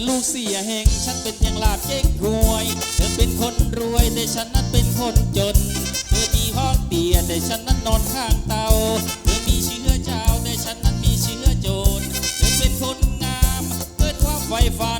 อลูกเสียแห่งฉันเป็นอย่างลาบเก้งรวย เธอเป็นคนรวยแต่ฉันนั้นเป็นคนจน เธอมีห้องเตียแต่ฉันนั้นนอนข้างเตา เธอมีเชื้อเจ้าแต่ฉันนั้นมีเชื้อโจร เธอเป็นคนงามเกิดความไฟฟัน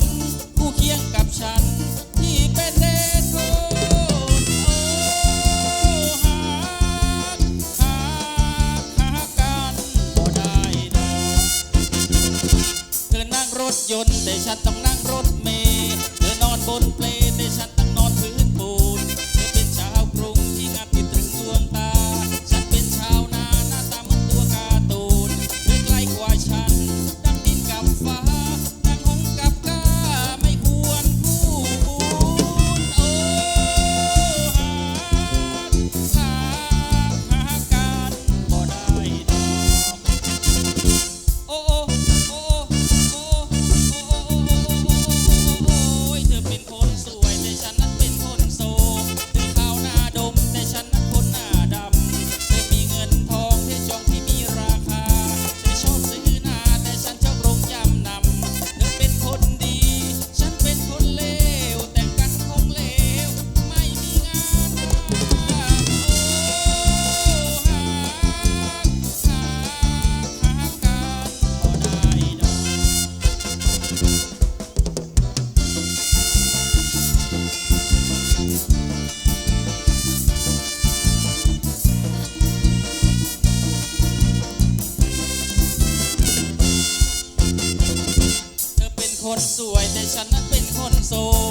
สวยแต่ฉันนั้นเป็นคนโสด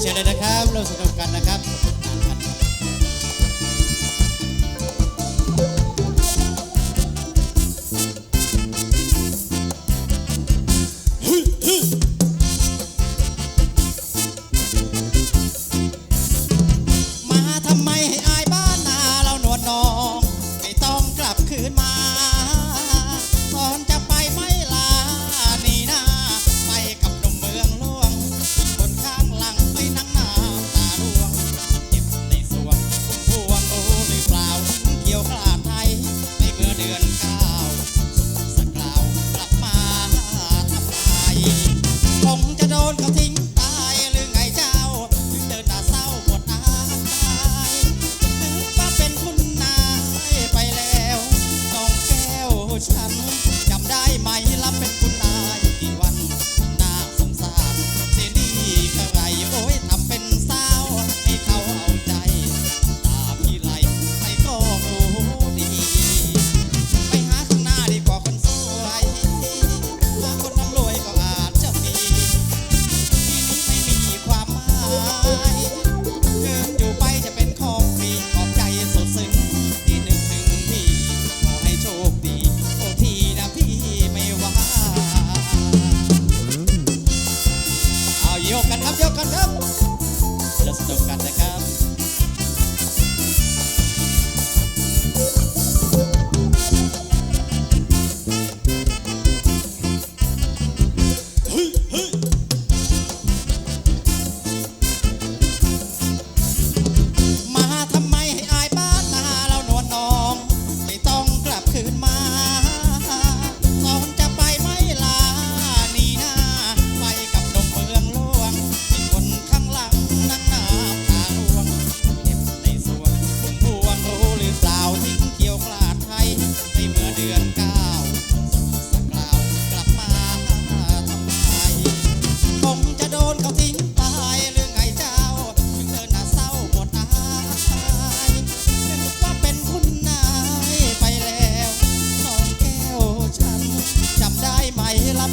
เชียร์เลยนะครับเราสนุกกันนะครับ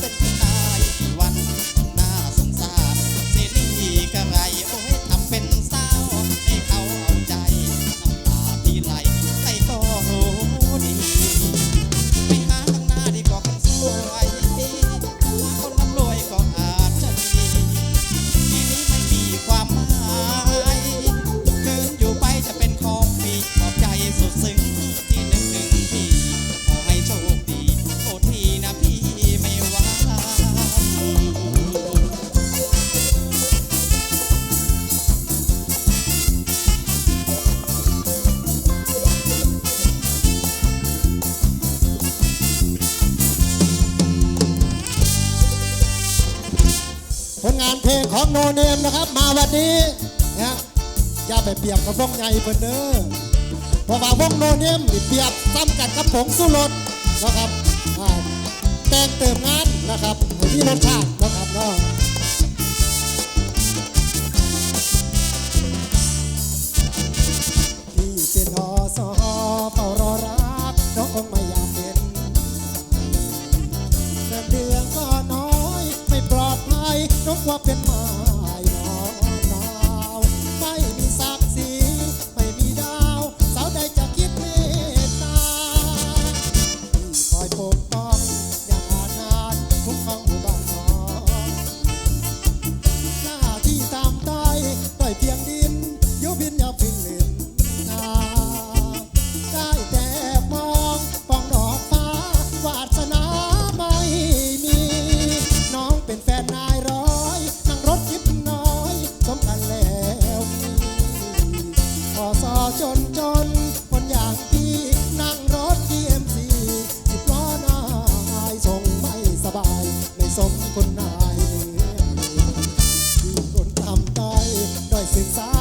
up and ผลงานเพลงของโนเนมนะครับ มาวันนี้นะอย่าไปเปรียบกับวงใหญ่เพิ่นเด้อเพราะว่าวงโนเนมมีเปรียบซ้ำกันกับผงสุรสนะครับแต่งเติมงานนะครับที่รสชาตินะครับเนาะ พอสอจนจน คนอย่างพี่นั่งรถ TMC สิบล้อหน้าอายทรงไม่สบาย ไม่สมคนนายอยู่คนทำต้อยด้อยศึกษา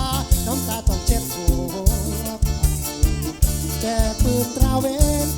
น้ำตาต้องเช็ดหัวแจกปืนตราเวน